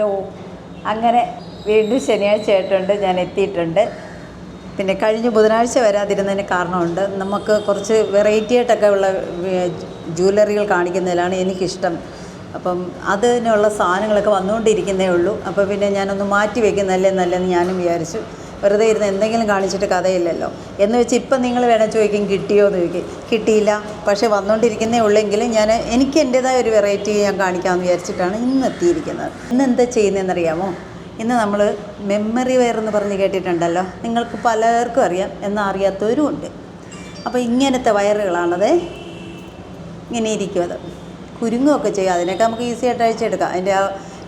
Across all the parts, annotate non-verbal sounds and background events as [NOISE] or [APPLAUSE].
Hello. അങ്ങനെ വീണ്ടും ശനിയാഴ്ച ആയിട്ടുണ്ട് ഞാൻ എത്തിയിട്ടുണ്ട്. പിന്നെ കഴിഞ്ഞ ബുധനാഴ്ച വരാതിരുന്നതിന് കാരണമുണ്ട്. നമുക്ക് കുറച്ച് വെറൈറ്റി ആയിട്ടൊക്കെ ഉള്ള ജ്വല്ലറികൾ കാണിക്കുന്നതിലാണ് എനിക്കിഷ്ടം. അപ്പം അതിനുള്ള സാധനങ്ങളൊക്കെ വന്നുകൊണ്ടിരിക്കുന്നേ ഉള്ളൂ. അപ്പോൾ പിന്നെ ഞാനൊന്ന് മാറ്റി വെക്കുന്നല്ലേ നല്ലതെന്ന് ഞാനും വിചാരിച്ചു. വെറുതെ ഇരുന്ന് എന്തെങ്കിലും കാണിച്ചിട്ട് കഥയില്ലല്ലോ. എന്ന് വെച്ച് ഇപ്പം നിങ്ങൾ വേണേൽ ചോദിക്കും കിട്ടിയോ എന്ന് ചോദിക്കും. കിട്ടിയില്ല. പക്ഷേ വന്നുകൊണ്ടിരിക്കുന്നേ ഉള്ളെങ്കിൽ ഞാൻ എനിക്ക് എന്റേതായ ഒരു വെറൈറ്റി ഞാൻ കാണിക്കാമെന്ന് വിചാരിച്ചിട്ടാണ് ഇന്ന് എത്തിയിരിക്കുന്നത്. ഇന്ന് എന്താ ചെയ്യുന്നതെന്നറിയാമോ ഇന്ന് നമ്മൾ മെമ്മറി വെയർ എന്ന് പറഞ്ഞ് കേട്ടിട്ടുണ്ടല്ലോ. നിങ്ങൾക്ക് പലർക്കും അറിയാം എന്നാൽ അറിയാത്തവരും ഉണ്ട്. അപ്പോൾ ഇങ്ങനത്തെ വയറുകളാണത് ഇങ്ങനെ ഇരിക്കും അത് കുരുങ്ങുമൊക്കെ ചെയ്യും. അതിനൊക്കെ നമുക്ക് ഈസി ആയിട്ട് അഴിച്ചെടുക്കാം. അതിന്റെ ആ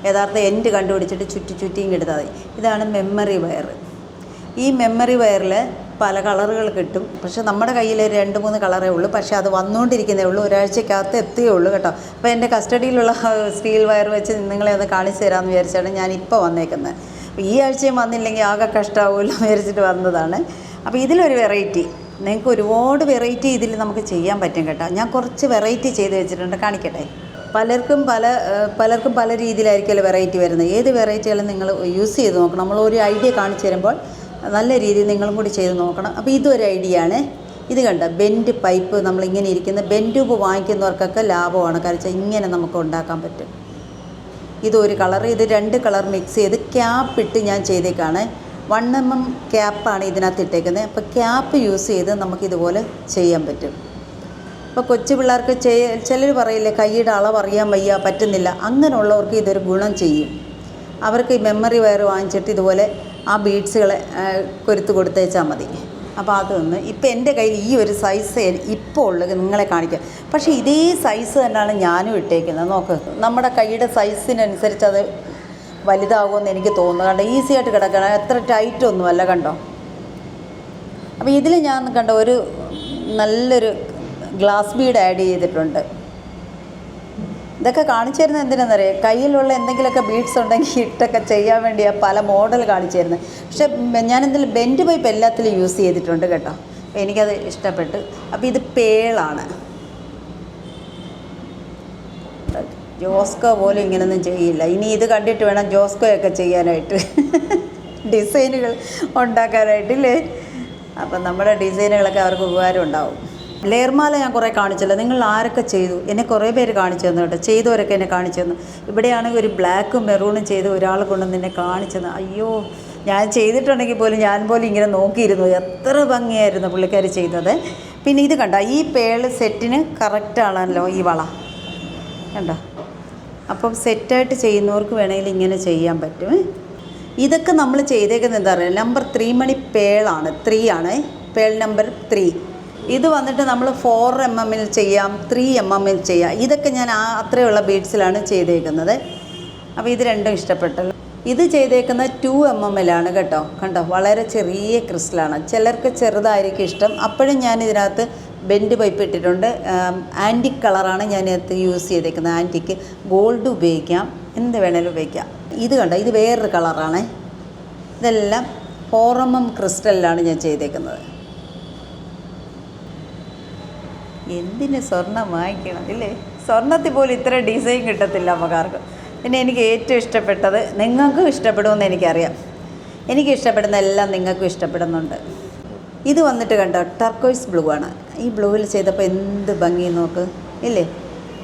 യഥാർത്ഥ എൻഡ് കണ്ടുപിടിച്ചിട്ട് ചുറ്റി ചുറ്റിയും എടുത്താൽ മതി. ഇതാണ് മെമ്മറി വയർ ഈ മെമ്മറി വയറിൽ പല കളറുകൾ കിട്ടും. പക്ഷെ നമ്മുടെ കയ്യിൽ രണ്ട് മൂന്ന് കളറേ ഉള്ളൂ. പക്ഷേ അത് വന്നുകൊണ്ടിരിക്കുന്നേ ഉള്ളൂ. ഒരാഴ്ചക്കകത്ത് എത്തിയേ ഉള്ളൂ കേട്ടോ. അപ്പോൾ എന്റെ കസ്റ്റഡിയിലുള്ള [LAUGHS] സ്റ്റീൽ വയർ വെച്ച് നിങ്ങളെ ഒന്ന് കാണിച്ചു തരാമെന്ന് വിചാരിച്ചാണ് ഞാൻ ഇപ്പോൾ വന്നേക്കുന്നത് ഈ ആഴ്ചയും വന്നില്ലെങ്കിൽ ആകെ കഷ്ടമാവുമല്ലോ വിചാരിച്ചിട്ട് വന്നതാണ്. അപ്പോൾ ഇതിലൊരു വെറൈറ്റി നിങ്ങൾക്ക് ഒരുപാട് വെറൈറ്റി ഇതിൽ നമുക്ക് ചെയ്യാൻ പറ്റും കേട്ടോ. ഞാൻ കുറച്ച് വെറൈറ്റി ചെയ്ത് വെച്ചിട്ടുണ്ട്. കാണിക്കട്ടെ? പലർക്കും പല പലർക്കും പല രീതിയിലായിരിക്കുമല്ലോ വെറൈറ്റി വരുന്നത്. ഏത് വെറൈറ്റികളും നിങ്ങൾ യൂസ് ചെയ്ത് നോക്കണം. നമ്മൾ ഒരു ഐഡിയ കാണിച്ചു തരുമ്പോൾ നല്ല രീതിയിൽ നിങ്ങളും കൂടി ചെയ്ത് നോക്കണം. അപ്പോൾ ഇതൊരു ഐഡിയ ആണ്. ഇത് കണ്ട? ബെൻഡ് പൈപ്പ് നമ്മളിങ്ങനെ ഇരിക്കുന്ന ബെൻഡ് ട്യൂബ് വാങ്ങിക്കുന്നവർക്കൊക്കെ ലാഭമാണ്. കാരണം ഇങ്ങനെ നമുക്ക് ഉണ്ടാക്കാൻ പറ്റും. ഇതൊരു കളർ ഇത് രണ്ട് കളർ മിക്സ് ചെയ്ത് ക്യാപ്പ് ഇട്ട് ഞാൻ ചെയ്തേക്കാണ്. വൺ എം എം ക്യാപ്പാണ് ഇതിനകത്ത് ഇട്ടേക്കുന്നത് അപ്പോൾ ക്യാപ്പ് യൂസ് ചെയ്ത് നമുക്കിതുപോലെ ചെയ്യാൻ പറ്റും. ഇപ്പോൾ കൊച്ചു പിള്ളേർക്ക് ചെയ്യ ചിലർ പറയില്ലേ കൈയുടെ അളവ് അറിയാൻ വയ്യ പറ്റുന്നില്ല. അങ്ങനെയുള്ളവർക്ക് ഇതൊരു ഗുണം ചെയ്യും. അവർക്ക് ഈ മെമ്മറി വയർ വാങ്ങിച്ചിട്ട് ഇതുപോലെ ആ ബീഡ്സുകളെ കൊരുത്ത് കൊടുത്തേച്ചാൽ മതി. അപ്പോൾ അതൊന്ന് ഇപ്പം എന്റെ കയ്യിൽ ഈ ഒരു സൈസ് ഇപ്പോൾ ഉള്ളത് നിങ്ങളെ കാണിക്കാം. പക്ഷേ ഇതേ സൈസ് തന്നെയാണ് ഞാനും ഇട്ടേക്കുന്നത്. നോക്ക് നമ്മുടെ കൈയുടെ സൈസിനനുസരിച്ച് അത് വലുതാകുമെന്ന് എനിക്ക് തോന്നുന്നു. കണ്ടോ ഈസി ആയിട്ട് കിടക്കണം എത്ര ടൈറ്റ് ഒന്നുമല്ല കണ്ടോ? അപ്പോൾ ഇതിൽ ഞാൻ കണ്ട ഒരു നല്ലൊരു ഗ്ലാസ് ബീഡ് ആഡ് ചെയ്തിട്ടുണ്ട്. ഇതൊക്കെ കാണിച്ചു തരുന്നത് എന്തിനാണെന്നറിയാം കയ്യിലുള്ള എന്തെങ്കിലുമൊക്കെ ബീഡ്സ് ഉണ്ടെങ്കിൽ ഇട്ടൊക്കെ ചെയ്യാൻ വേണ്ടിയാണ് പല മോഡൽ കാണിച്ചു തരുന്നത് പക്ഷേ ഞാനെന്തെങ്കിലും ബെൻഡ് പൈപ്പ് എല്ലാത്തിലും യൂസ് ചെയ്തിട്ടുണ്ട് കേട്ടോ. എനിക്കത് ഇഷ്ടപ്പെട്ടു. അപ്പോൾ ഇത് പേളാണ്. ജോസ്കോ പോലും ഇങ്ങനൊന്നും ചെയ്യില്ല. ഇനി ഇത് കണ്ടിട്ട് വേണം ജോസ്കോയൊക്കെ ചെയ്യാനായിട്ട്. ഡിസൈനുകൾ ഉണ്ടാക്കാനായിട്ടില്ലേ അപ്പം നമ്മുടെ ഡിസൈനുകളൊക്കെ അവർക്ക് ഉപകാരം ഉണ്ടാവും. ലേർമാല ഞാൻ കുറേ കാണിച്ചല്ലോ. നിങ്ങൾ ആരൊക്കെ ചെയ്തു? എന്നെ കുറേ പേര് കാണിച്ചു തന്നു കേട്ടോ. ചെയ്തവരൊക്കെ എന്നെ കാണിച്ചു തന്നു. ഇവിടെയാണെങ്കിൽ ഒരു ബ്ലാക്കും മെറൂണും ചെയ്ത് ഒരാൾ കൊണ്ട് നിന്നെ കാണിച്ചു തന്നു. അയ്യോ ഞാൻ ചെയ്തിട്ടുണ്ടെങ്കിൽ പോലും ഞാൻ പോലും ഇങ്ങനെ നോക്കിയിരുന്നു. എത്ര ഭംഗിയായിരുന്നു പുള്ളിക്കാർ ചെയ്തത്. പിന്നെ ഇത് കണ്ട? ഈ പേൾ സെറ്റിന് കറക്റ്റാണല്ലോ ഈ വള. കണ്ടോ? അപ്പം സെറ്റായിട്ട് ചെയ്യുന്നവർക്ക് വേണമെങ്കിൽ ഇങ്ങനെ ചെയ്യാൻ പറ്റും. ഇതൊക്കെ നമ്മൾ ചെയ്തേക്കുന്നത് എന്താ പറയുക? നമ്പർ ത്രീ മണി പേളാണ്. ത്രീ ആണ്. പേൾ നമ്പർ ത്രീ ഇത് വന്നിട്ട് നമ്മൾ ഫോർ എം എമ്മിൽ ചെയ്യാം ത്രീ എം എമ്മിൽ ചെയ്യാം. ഇതൊക്കെ ഞാൻ ആ അത്രയുള്ള ബീഡ്സിലാണ് ചെയ്തേക്കുന്നത്. അപ്പോൾ ഇത് രണ്ടും ഇഷ്ടപ്പെട്ടല്ലോ. ഇത് ചെയ്തേക്കുന്ന ടു എം എമ്മിലാണ് കേട്ടോ. കണ്ടോ? വളരെ ചെറിയ ക്രിസ്റ്റലാണ്. ചിലർക്ക് ചെറുതായിരിക്കും ഇഷ്ടം. അപ്പോഴും ഞാൻ ഇതിനകത്ത് ബെൻഡ് പൈപ്പ് ഇട്ടിട്ടുണ്ട്. ആന്റിക് കളറാണ് ഞാൻ ഇതിനകത്ത് യൂസ് ചെയ്തേക്കുന്നത്. ആന്റിക്ക് ഗോൾഡ് ഉപയോഗിക്കാം. എന്ത് വേണേലും ഉപയോഗിക്കാം. ഇത് കണ്ടോ? ഇത് വേറൊരു കളറാണ് ഇതെല്ലാം ഫോർ എം എം ക്രിസ്റ്റലിലാണ് ഞാൻ ചെയ്തേക്കുന്നത്. എന്തിന് സ്വർണം വാങ്ങിക്കണം ഇല്ലേ? സ്വർണത്തിൽ പോലും ഇത്ര ഡിസൈൻ കിട്ടത്തില്ല നമുക്കാർക്ക് പിന്നെ എനിക്ക് ഏറ്റവും ഇഷ്ടപ്പെട്ടത് നിങ്ങൾക്കും ഇഷ്ടപ്പെടുമെന്ന് എനിക്കറിയാം. എനിക്ക് ഇഷ്ടപ്പെടുന്ന എല്ലാം നിങ്ങൾക്കും ഇഷ്ടപ്പെടുന്നുണ്ട്. ഇത് വന്നിട്ട് കണ്ടോ? ടർക്കോയ്സ് ബ്ലൂ ആണ്. ഈ ബ്ലൂവിൽ ചെയ്തപ്പോൾ എന്ത് ഭംഗി നോക്ക് ഇല്ലേ?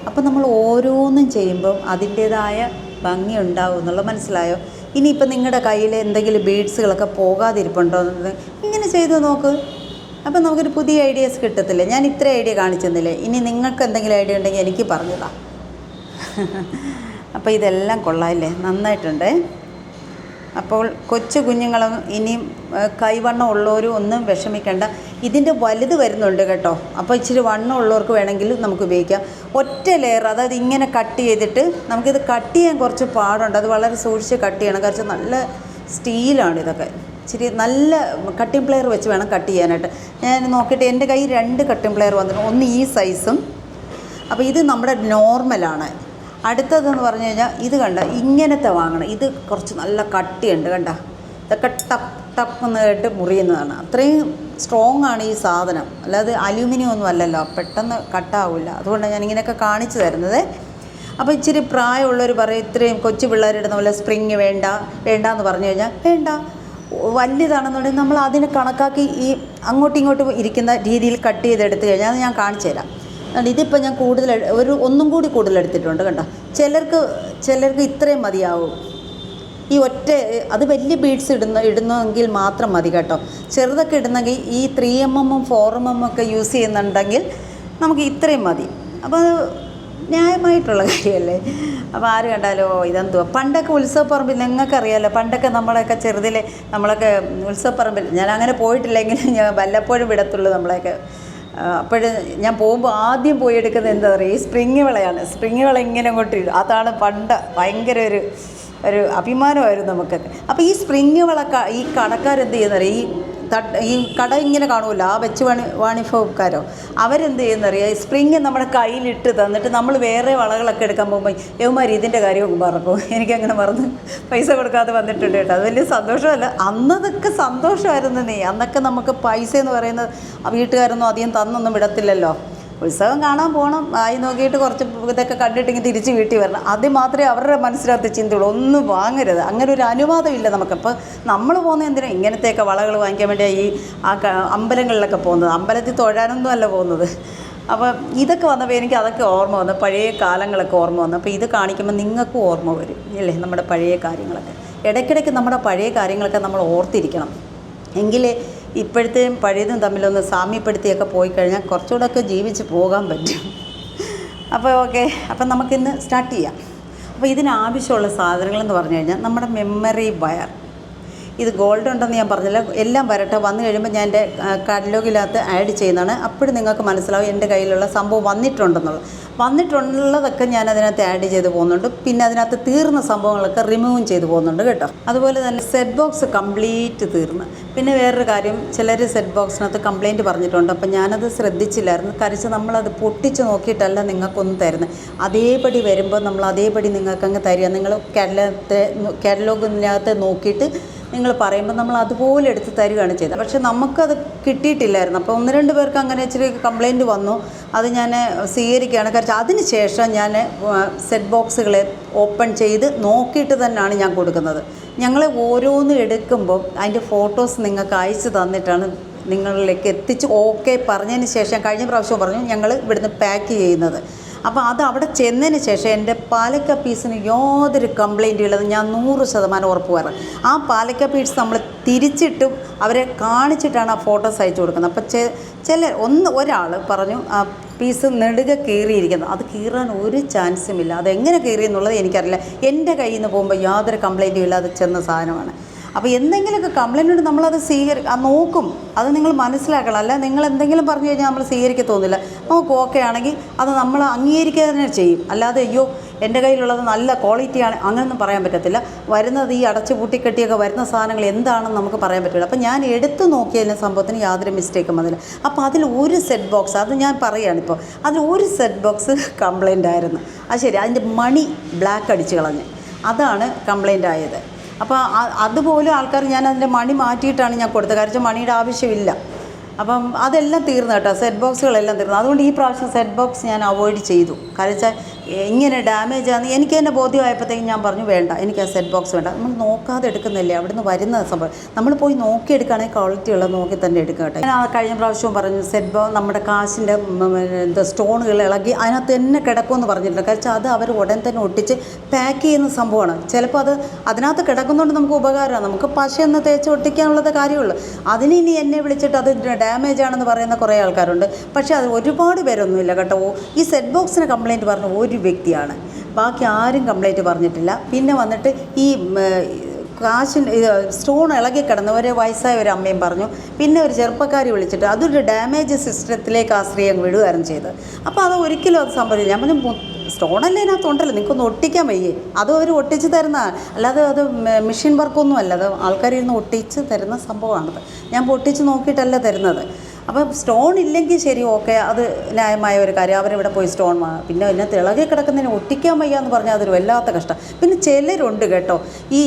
അപ്പോൾ നമ്മൾ ഓരോന്നും ചെയ്യുമ്പം അതിന്റേതായ ഭംഗി ഉണ്ടാവും എന്നുള്ളത് മനസ്സിലായോ? ഇനിയിപ്പോൾ നിങ്ങളുടെ കയ്യിൽ എന്തെങ്കിലും ബീഡ്സുകളൊക്കെ പോകാതിരിപ്പുണ്ടോ? എന്നത് ഇങ്ങനെ ചെയ്ത് നോക്ക്. അപ്പം നമുക്കൊരു പുതിയ ഐഡിയാസ് കിട്ടത്തില്ലേ? ഞാൻ ഇത്ര ഐഡിയ കാണിച്ചെന്നില്ലേ? ഇനി നിങ്ങൾക്ക് എന്തെങ്കിലും ഐഡിയ ഉണ്ടെങ്കിൽ എനിക്ക് പറഞ്ഞതാ. [LAUGHS] അപ്പോൾ ഇതെല്ലാം കൊള്ളാമല്ലേ നന്നായിട്ടുണ്ട്. അപ്പോൾ കൊച്ചു കുഞ്ഞുങ്ങളും ഇനിയും കൈവണ്ണം ഉള്ളവരും ഒന്നും വിഷമിക്കേണ്ട. ഇതിന്റെ വലുത് വരുന്നുണ്ട് കേട്ടോ. അപ്പോൾ ഇച്ചിരി വണ്ണം ഉള്ളവർക്ക് വേണമെങ്കിൽ നമുക്ക് ഉപയോഗിക്കാം. ഒറ്റ ലെയർ അതായത് ഇങ്ങനെ കട്ട് ചെയ്തിട്ട് നമുക്കിത് കട്ട് ചെയ്യാൻ കുറച്ച് പാടുണ്ട്. അത് വളരെ സൂക്ഷിച്ച് കട്ട് ചെയ്യണം. കുറച്ച് നല്ല സ്റ്റീലാണ് ഇതൊക്കെ. ഇച്ചിരി നല്ല കട്ടിംഗ് പ്ലെയർ വെച്ച് വേണം കട്ട് ചെയ്യാനായിട്ട്. ഞാൻ നോക്കിയിട്ട് എന്റെ കയ്യിൽ രണ്ട് കട്ടിംഗ് പ്ലെയർ വന്നിട്ടുണ്ട്. ഒന്ന് ഈ സൈസും അപ്പോൾ ഇത് നമ്മുടെ നോർമലാണ് അടുത്തതെന്ന് പറഞ്ഞു കഴിഞ്ഞാൽ ഇത് കണ്ട ഇങ്ങനത്തെ വാങ്ങണം. ഇത് കുറച്ച് നല്ല കട്ടിയുണ്ട് കണ്ട. ഇതൊക്കെ ടപ്പ് ടപ്പ് എന്ന് കേട്ട് മുറിയുന്നതാണ്. അത്രയും സ്ട്രോങ് ആണ് ഈ സാധനം. അല്ലാതെ അലൂമിനിയം ഒന്നും അല്ലല്ലോ പെട്ടെന്ന് കട്ടാവില്ല അതുകൊണ്ടാണ് ഞാൻ ഇങ്ങനെയൊക്കെ കാണിച്ചു തരുന്നത്. അപ്പോൾ ഇച്ചിരി പ്രായമുള്ളവർ പറയും ഇത്രയും കൊച്ചു പിള്ളേരിടുന്ന പോലെ സ്പ്രിങ് വേണ്ട വേണ്ട എന്ന് പറഞ്ഞു കഴിഞ്ഞാൽ വേണ്ട. വലിയതാണെന്നുണ്ടെങ്കിൽ നമ്മൾ അതിനെ കണക്കാക്കി ഈ അങ്ങോട്ടും ഇങ്ങോട്ടും ഇരിക്കുന്ന രീതിയിൽ കട്ട് ചെയ്തെടുത്ത് കഴിഞ്ഞാൽ അത് ഞാൻ കാണിച്ചു തരാം. അതുകൊണ്ട് ഇതിപ്പോൾ ഞാൻ കൂടുതൽ ഒരു ഒന്നും കൂടി കൂടുതൽ എടുത്തിട്ടുണ്ട് കണ്ടോ. ചിലർക്ക് ചിലർക്ക് ഇത്രയും മതിയാവും. ഈ ഒറ്റ അത് വലിയ ബീഡ്സ് ഇടുന്ന ഇടുന്നെങ്കിൽ മാത്രം മതി കേട്ടോ. ചെറുതൊക്കെ ഇടുന്നെങ്കിൽ ഈ ത്രീ എം എമ്മും ഫോർ എം എമ്മും ഒക്കെ യൂസ് ചെയ്യുന്നുണ്ടെങ്കിൽ നമുക്ക് ഇത്രയും മതി. അപ്പോൾ ന്യായമായിട്ടുള്ള കാര്യമല്ലേ അപ്പോൾ ആര് കണ്ടാലോ ഇതെന്തുവാ? പണ്ടൊക്കെ ഉത്സവപ്പറമ്പിൽ നിങ്ങൾക്കറിയാമല്ലോ പണ്ടൊക്കെ നമ്മളൊക്കെ ചെറുതിലെ നമ്മളൊക്കെ ഉത്സവപ്പറമ്പിൽ ഞാൻ അങ്ങനെ പോയിട്ടില്ലെങ്കിലും ഞാൻ വല്ലപ്പോഴും വിടത്തുള്ളൂ നമ്മളെയൊക്കെ. അപ്പോഴും ഞാൻ പോകുമ്പോൾ ആദ്യം പോയി എടുക്കുന്നത് എന്താ പറയുക ഈ സ്പ്രിങ് വിളയാണ്. സ്പ്രിങ് വിള ഇങ്ങനെ അങ്ങോട്ട് ഇടും. അതാണ് പണ്ട് ഭയങ്കര ഒരു ഒരു അഭിമാനമായിരുന്നു നമുക്കൊക്കെ. അപ്പോൾ ഈ സ്പ്രിങ് വിള ഈ കടക്കാരെന്ത് ചെയ്യുന്നറിയാം? ഈ ഈ കട ഇങ്ങനെ കാണുമല്ലോ ആ വെച്ച് വാണി വാണിഭവക്കാരോ. അവരെന്ത് ചെയ്യുന്നറിയാം? സ്പ്രിങ് നമ്മുടെ കയ്യിലിട്ട് തന്നിട്ട് നമ്മൾ വേറെ വളകളൊക്കെ എടുക്കാൻ പോകുമ്പോൾ യവന്മാർ ഇതിന്റെ കാര്യമൊക്കെ മറക്കും. എനിക്കങ്ങനെ മറന്ന് പൈസ കൊടുക്കാതെ വന്നിട്ടുണ്ട് കേട്ടോ. അത് വലിയ സന്തോഷമല്ല. അന്നതൊക്കെ സന്തോഷമായിരുന്നു നീ. അന്നൊക്കെ നമുക്ക് പൈസ എന്ന് പറയുന്നത് വീട്ടുകാരൊന്നും അധികം തന്നൊന്നും വിടത്തില്ലല്ലോ. ഉത്സവം കാണാൻ പോകണം ആയി നോക്കിയിട്ട് കുറച്ച് ഇതൊക്കെ കണ്ടിട്ടെങ്കിൽ തിരിച്ച് വീട്ടിൽ വരണം. അത് മാത്രമേ അവരുടെ മനസ്സിനകത്ത് ചിന്തയുള്ളൂ. ഒന്നും വാങ്ങരുത്. അങ്ങനെ ഒരു അനുവാദമില്ല നമുക്ക്. അപ്പോൾ നമ്മൾ പോകുന്ന എന്തിനാണ് ഇങ്ങനത്തെയൊക്കെ വളകൾ വാങ്ങിക്കാൻ വേണ്ടിയാണ് ഈ ആ അമ്പലങ്ങളിലൊക്കെ പോകുന്നത്. അമ്പലത്തിൽ തൊഴാനൊന്നും അല്ല പോകുന്നത്. അപ്പോൾ ഇതൊക്കെ വന്നപ്പോൾ എനിക്ക് അതൊക്കെ ഓർമ്മ വന്നു. പഴയ കാലങ്ങളൊക്കെ ഓർമ്മ വന്നു. അപ്പോൾ ഇത് കാണിക്കുമ്പോൾ നിങ്ങൾക്കും ഓർമ്മ വരും. അല്ലേ നമ്മുടെ പഴയ കാര്യങ്ങളൊക്കെ. ഇടയ്ക്കിടയ്ക്ക് നമ്മുടെ പഴയ കാര്യങ്ങളൊക്കെ നമ്മൾ ഓർത്തിരിക്കണം. എങ്കിലേ ഇപ്പോഴത്തെയും പഴയതും തമ്മിലൊന്ന് സാമ്യപ്പെടുത്തിയൊക്കെ പോയി കഴിഞ്ഞാൽ കുറച്ചുകൂടെയൊക്കെ ജീവിച്ച് പോകാൻ പറ്റും. അപ്പോൾ ഓക്കെ അപ്പം നമുക്കിന്ന് സ്റ്റാർട്ട് ചെയ്യാം. അപ്പോൾ ഇതിനാവശ്യമുള്ള സാധനങ്ങളെന്ന് പറഞ്ഞു കഴിഞ്ഞാൽ നമ്മുടെ മെമ്മറി വയർ. ഇത് ഗോൾഡ് ഉണ്ടെന്ന് ഞാൻ പറഞ്ഞില്ല എല്ലാം വരട്ടെ വന്നു കഴിയുമ്പോൾ ഞാൻ എന്റെ കാറ്റലോഗിനകത്ത് ആഡ് ചെയ്യുന്നതാണ്. അപ്പോഴും നിങ്ങൾക്ക് മനസ്സിലാവും എന്റെ കയ്യിലുള്ള സംഭവം വന്നിട്ടുണ്ടെന്നുള്ളത്. വന്നിട്ടുള്ളതൊക്കെ ഞാൻ അതിനകത്ത് ആഡ് ചെയ്ത് പോകുന്നുണ്ട്. പിന്നെ അതിനകത്ത് തീർന്ന സംഭവങ്ങളൊക്കെ റിമൂവ് ചെയ്ത് പോകുന്നുണ്ട് കേട്ടോ. അതുപോലെ തന്നെ സെറ്റ് ബോക്സ് കംപ്ലീറ്റ് തീർന്ന്. പിന്നെ വേറൊരു കാര്യം ചിലർ സെറ്റ് ബോക്സിനകത്ത് കംപ്ലയിന്റ് പറഞ്ഞിട്ടുണ്ട്. അപ്പം ഞാനത് ശ്രദ്ധിച്ചില്ലായിരുന്നു. കരച്ച് നമ്മളത് പൊട്ടിച്ച് നോക്കിയിട്ടല്ല നിങ്ങൾക്കൊന്നും തരുന്നത് അതേപടി വരുമ്പോൾ നമ്മൾ അതേപടി നിങ്ങൾക്കങ്ങ് തരിക. നിങ്ങൾ കാറ്റലത്തെ കാറ്റലോഗിനകത്ത് നോക്കിയിട്ട് നിങ്ങൾ പറയുമ്പോൾ നമ്മൾ അതുപോലെ എടുത്ത് തരികയാണ് ചെയ്തത്. പക്ഷേ നമുക്കത് കിട്ടിയിട്ടില്ലായിരുന്നു. അപ്പോൾ ഒന്ന് രണ്ട് പേർക്ക് അങ്ങനെ ഇച്ചിരി കംപ്ലൈന്റ് വന്നു. അത് ഞാൻ സ്വീകരിക്കുകയാണ്. കാരണം അതിന് ശേഷം ഞാൻ സെറ്റ് ബോക്സുകളെ ഓപ്പൺ ചെയ്ത് നോക്കിയിട്ട് തന്നെയാണ് ഞാൻ കൊടുക്കുന്നത്. ഞങ്ങൾ ഓരോന്ന് എടുക്കുമ്പോൾ അതിന്റെ ഫോട്ടോസ് നിങ്ങൾക്ക് അയച്ചു തന്നിട്ടാണ് നിങ്ങളിലേക്ക് എത്തിച്ച് ഓക്കെ പറഞ്ഞതിന് ശേഷം കഴിഞ്ഞ പ്രാവശ്യം പറഞ്ഞു ഞങ്ങൾ ഇവിടുന്ന് പാക്ക് ചെയ്യുന്നത്. അപ്പോൾ അത് അവിടെ ചെന്നതിന് ശേഷം എന്റെ പാലക്ക പീസിന് യാതൊരു കംപ്ലയിന്റ് ഉള്ളത് ഞാൻ നൂറ് ശതമാനം ഉറപ്പ് പറയാം ആ പാലക്ക പീസ് നമ്മൾ തിരിച്ചിട്ടും അവരെ കാണിച്ചിട്ടാണ് ആ ഫോട്ടോസ് അയച്ചു കൊടുക്കുന്നത്. അപ്പോൾ ചില ഒന്ന് ഒരാൾ പറഞ്ഞു ആ പീസ് നെടുക കീറിയിരിക്കുന്നത് അത് കീറാൻ ഒരു ചാൻസും ഇല്ല. അതെങ്ങനെ കീറി എന്നുള്ളത് എനിക്കറിയില്ല. എന്റെ കയ്യിൽ നിന്ന് പോകുമ്പോൾ യാതൊരു കംപ്ലൈന്റും ഇല്ലാതെ ചെന്ന സാധനമാണ്. അപ്പോൾ എന്തെങ്കിലുമൊക്കെ കംപ്ലൈന്റ് ഉണ്ട് നമ്മളത് സ്വീകരി നോക്കും. അത് നിങ്ങൾ മനസ്സിലാക്കണം. അല്ല നിങ്ങൾ എന്തെങ്കിലും പറഞ്ഞു കഴിഞ്ഞാൽ നമ്മൾ സ്വീകരിക്കത്തോന്നില്ല നമുക്ക് ഓക്കെ ആണെങ്കിൽ അത് നമ്മൾ അംഗീകരിക്കുക തന്നെ ചെയ്യും. അല്ലാതെ അയ്യോ എന്റെ കയ്യിലുള്ളത് നല്ല ക്വാളിറ്റിയാണ് അങ്ങനെയൊന്നും പറയാൻ പറ്റത്തില്ല. വരുന്നത് ഈ അടച്ചു പൂട്ടിക്കെട്ടിയൊക്കെ വരുന്ന സാധനങ്ങൾ എന്താണെന്ന് നമുക്ക് പറയാൻ പറ്റില്ല അപ്പോൾ ഞാൻ എടുത്തു നോക്കിയതിന് സംഭവത്തിന് യാതൊരു മിസ്റ്റേക്കും വന്നില്ല. അപ്പോൾ അതിൽ ഒരു സെറ്റ് ബോക്സ് അത് ഞാൻ പറയുകയാണ് ഇപ്പോൾ അതിൽ ഒരു സെറ്റ് ബോക്സ് കംപ്ലൈന്റ് ആയിരുന്നു. അത് ശരി. അതിന്റെ മണി ബ്ലാക്ക് അടിച്ച് കളഞ്ഞ്. അതാണ് കംപ്ലൈന്റ് ആയത്. അപ്പോൾ അതുപോലും ആൾക്കാർ ഞാൻ അതിന്റെ മണി മാറ്റിയിട്ടാണ് ഞാൻ കൊടുത്തത്. കാരണം മണിയുടെ ആവശ്യമില്ല. അപ്പം അതെല്ലാം തീർന്നു കേട്ടോ. സെറ്റ് ബോക്സുകളെല്ലാം തീർന്നു. അതുകൊണ്ട് ഈ പ്രാവശ്യം സെറ്റ് ബോക്സ് ഞാൻ അവോയ്ഡ് ചെയ്തു. കാരണം വെച്ചാൽ ഇങ്ങനെ ഡാമേജ് ആണ് എനിക്ക് തന്നെ ബോധ്യമായപ്പോഴത്തേക്കും ഞാൻ പറഞ്ഞു വേണ്ട എനിക്ക് ആ സെറ്റ് ബോക്സ് വേണ്ട. നമ്മൾ നോക്കാതെ എടുക്കുന്നില്ലേ? അവിടുന്ന് വരുന്ന സംഭവം. നമ്മൾ പോയി നോക്കി എടുക്കുകയാണെങ്കിൽ ക്വാളിറ്റി ഉള്ളത് നോക്കി തന്നെ എടുക്കട്ടെ ഞാൻ കഴിഞ്ഞ പ്രാവശ്യവും പറഞ്ഞു സെറ്റ് ബോ നമ്മുടെ കാശിന്റെ എന്താ സ്റ്റോണുകൾ ഇളകി അതിനകത്ത് തന്നെ കിടക്കുമെന്ന് പറഞ്ഞിട്ടുണ്ട്. കാരണം അത് അവർ ഉടൻ തന്നെ ഒട്ടിച്ച് പാക്ക് ചെയ്യുന്ന സംഭവമാണ്. ചിലപ്പോൾ അത് അതിനകത്ത് കിടക്കുന്നതുകൊണ്ട് നമുക്ക് ഉപകാരമാണ്. നമുക്ക് പശയൊന്ന് തേച്ച് ഒട്ടിക്കാനുള്ളത് കാര്യമുള്ളൂ. അതിന് ഇനി എന്നെ വിളിച്ചിട്ട് അത് ഡാമേജ് ആണെന്ന് പറയുന്ന കുറേ ആൾക്കാരുണ്ട്. പക്ഷേ അത് ഒരുപാട് പേരൊന്നുമില്ല കേട്ടോ. ഈ സെറ്റ് ബോക്സിന് കംപ്ലയിന്റ് പറഞ്ഞു ഒരു വ്യക്തിയാണ്. ബാക്കി ആരും കംപ്ലയിന്റ് പറഞ്ഞിട്ടില്ല. പിന്നെ വന്നിട്ട് ഈ കാശിന് സ്റ്റോൺ ഇളകി കിടന്ന ഒരു വയസ്സായ ഒരു അമ്മയും പറഞ്ഞു. പിന്നെ ഒരു ചെറുപ്പക്കാരി വിളിച്ചിട്ട് അതൊരു ഡാമേജ് സിസ്റ്റത്തിലേക്ക് ആ സ്ത്രീ അങ്ങ് വിടുകയായിരുന്നു ചെയ്ത് അപ്പോൾ അത് ഒരിക്കലും അത് സംഭവിച്ചില്ല. ഞാൻ പറഞ്ഞു സ്റ്റോണല്ലേ ഇതിനകത്തുണ്ടല്ലോ നിങ്ങൾക്കൊന്ന് ഒട്ടിക്കാൻ വയ്യേ. അത് അവർ ഒട്ടിച്ച് തരുന്ന അല്ലാതെ അത് മെഷീൻ വർക്കൊന്നും അല്ല അത് ആൾക്കാരിൽ നിന്ന് ഒട്ടിച്ച് തരുന്ന സംഭവമാണത്. ഞാൻ പൊട്ടിച്ച് നോക്കിയിട്ടല്ല തരുന്നത്. അപ്പം സ്റ്റോൺ ഇല്ലെങ്കിൽ ശരി ഓക്കെ അത് ന്യായമായ ഒരു കാര്യം. അവരിവിടെ പോയി സ്റ്റോൺ വാങ്ങും പിന്നെ പിന്നെ തിളകി കിടക്കുന്നതിന് ഒട്ടിക്കാൻ വയ്യ എന്ന് പറഞ്ഞാൽ അതൊരു വല്ലാത്ത കഷ്ടം. പിന്നെ ചിലരുണ്ട് കേട്ടോ ഈ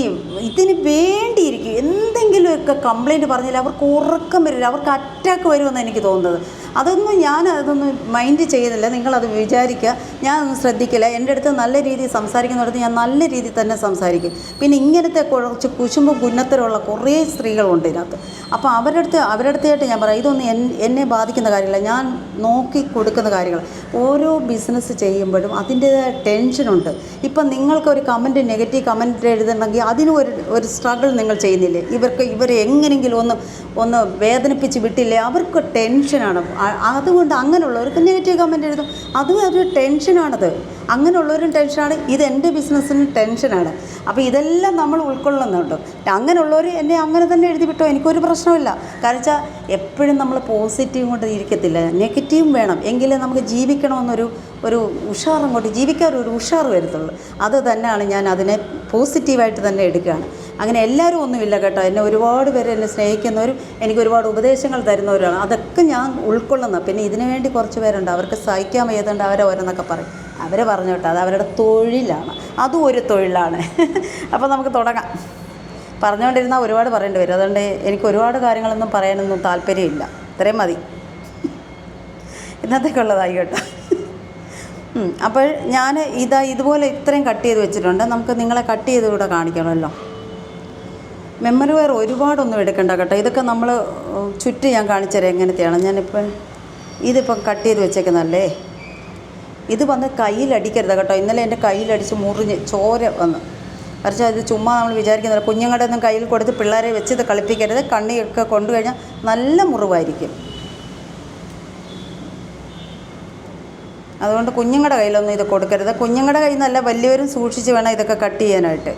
ഇതിന് വേണ്ടിയിരിക്കും എന്തെങ്കിലുമൊക്കെ കംപ്ലയിന്റ് പറഞ്ഞാൽ അവർക്ക് ഉറക്കം വരില്ല അവർക്ക് അറ്റാക്ക് വരുമെന്ന് എനിക്ക് തോന്നുന്നത്. അതൊന്നും ഞാൻ അതൊന്നും മൈൻഡ് ചെയ്യുന്നില്ല നിങ്ങളത് വിചാരിക്കുക ഞാനൊന്നും ശ്രദ്ധിക്കില്ല. എന്റെ അടുത്ത് നല്ല രീതിയിൽ സംസാരിക്കുന്നിടത്ത് ഞാൻ നല്ല രീതിയിൽ തന്നെ സംസാരിക്കും. പിന്നെ ഇങ്ങനത്തെ കുറച്ച് കുശുമ്പും കുന്നത്തരമുള്ള കുറേ സ്ത്രീകളുണ്ട് ഇതിനകത്ത്. അപ്പോൾ അവരുടെ അടുത്ത് അവരുടെ അടുത്തായിട്ട് ഞാൻ പറയാം ഇതൊന്നും എന്നെ ബാധിക്കുന്ന കാര്യമല്ല. ഞാൻ നോക്കി കൊടുക്കുന്ന കാര്യങ്ങൾ ഓരോ ബിസിനസ് ചെയ്യുമ്പോഴും അതിന്റേതായ ടെൻഷനുണ്ട് ഇപ്പം നിങ്ങൾക്കൊരു കമന്റ് നെഗറ്റീവ് കമന്റ് എഴുതണമെങ്കിൽ അതിനും ഒരു ഒരു സ്ട്രഗിൾ നിങ്ങൾ ചെയ്യുന്നില്ലേ? ഇവർക്ക് ഇവരെ എങ്ങനെയെങ്കിലും ഒന്ന് ഒന്ന് വേദനിപ്പിച്ച് വിട്ടില്ലേ? അവർക്ക് ടെൻഷനാണ് അതുകൊണ്ട് അങ്ങനെയുള്ളവർക്ക് നെഗറ്റീവ് കമന്റ് എഴുതും. അതും ഒരു ടെൻഷനാണത് അങ്ങനെയുള്ളവരും ടെൻഷനാണ് ഇത് എന്റെ ബിസിനസ്സിന് ടെൻഷനാണ് അപ്പോൾ ഇതെല്ലാം നമ്മൾ ഉൾക്കൊള്ളുന്നുണ്ട്. അങ്ങനെയുള്ളവർ എന്നെ അങ്ങനെ തന്നെ എഴുതി വിട്ടോ? എനിക്കൊരു പ്രശ്നമില്ല കാരണം വെച്ചാൽ എപ്പോഴും നമ്മൾ പോസിറ്റീവ് കൊണ്ട് ഇരിക്കത്തില്ല. നെഗറ്റീവും വേണം. എങ്കിലേ നമുക്ക് ജീവിക്കണമെന്നൊരു ഒരു ഉഷാറും കൊണ്ട് ജീവിക്കാൻ ഒരു ഉഷാർ വരത്തുള്ളൂ. അത് തന്നെയാണ് ഞാൻ അതിനെ പോസിറ്റീവായിട്ട് തന്നെ എടുക്കുകയാണ്. അങ്ങനെ എല്ലാവരും ഒന്നുമില്ല കേട്ടോ. എന്നെ ഒരുപാട് പേര് എന്നെ സ്നേഹിക്കുന്നവരും എനിക്ക് ഒരുപാട് ഉപദേശങ്ങൾ തരുന്നവരാണ് അതൊക്കെ ഞാൻ ഉൾക്കൊള്ളുന്ന പിന്നെ ഇതിനു വേണ്ടി കുറച്ച് പേരുണ്ട്. അവർക്ക് സഹിക്കാൻ വയ്യതുണ്ട് അവരെ ഓരോന്നൊക്കെ പറയും. അവരെ കേട്ടോ അത് അവരുടെ തൊഴിലാണ്. അതും ഒരു തൊഴിലാണ്. [LAUGHS] അപ്പോൾ നമുക്ക് തുടങ്ങാം. പറഞ്ഞുകൊണ്ടിരുന്നാൽ ഒരുപാട് പറയേണ്ടി വരും. അതുകൊണ്ട് എനിക്ക് ഒരുപാട് കാര്യങ്ങളൊന്നും പറയാനൊന്നും താല്പര്യമില്ല. ഇത്രയും മതി. ഇന്നത്തേക്കുള്ളതായി കേട്ടോ. അപ്പോൾ ഞാൻ ഇതാ ഇതുപോലെ ഇത്രയും കട്ട് ചെയ്ത് വെച്ചിട്ടുണ്ട്. നമുക്ക് നിങ്ങളെ കട്ട് ചെയ്ത് കൂടെ കാണിക്കണമല്ലോ. മെമ്മറി വയർ ഒരുപാടൊന്നും എടുക്കണ്ട കേട്ടോ. ഇതൊക്കെ നമ്മൾ ചുറ്റ് ഞാൻ കാണിച്ചുതരാം എങ്ങനത്തെയാണ്. ഞാനിപ്പോൾ ഇതിപ്പം കട്ട് ചെയ്ത് വെച്ചേക്കുന്നതല്ലേ? ഇത് വന്ന് കയ്യിലടിക്കരുത് കേട്ടോ. ഇന്നലെ എന്റെ കയ്യിലടിച്ച് മുറിഞ്ഞ് ചോര വന്ന്. കാരണം അത് ചുമ്മാ നമ്മൾ വിചാരിക്കുന്നില്ല കുഞ്ഞുങ്ങളുടെ ഒന്നും കയ്യിൽ കൊടുത്ത് പിള്ളേരെ വെച്ച് ഇത് കളിപ്പിക്കരുത്. കണ്ണിയൊക്കെ കൊണ്ടു കഴിഞ്ഞാൽ നല്ല മുറിവായിരിക്കും. അതുകൊണ്ട് കുഞ്ഞുങ്ങളുടെ കയ്യിലൊന്നും ഇത് കൊടുക്കരുത്. കുഞ്ഞുങ്ങളുടെ കയ്യിൽ നിന്നല്ല വലിയവരും സൂക്ഷിച്ച് വേണം ഇതൊക്കെ കട്ട് ചെയ്യാനായിട്ട്.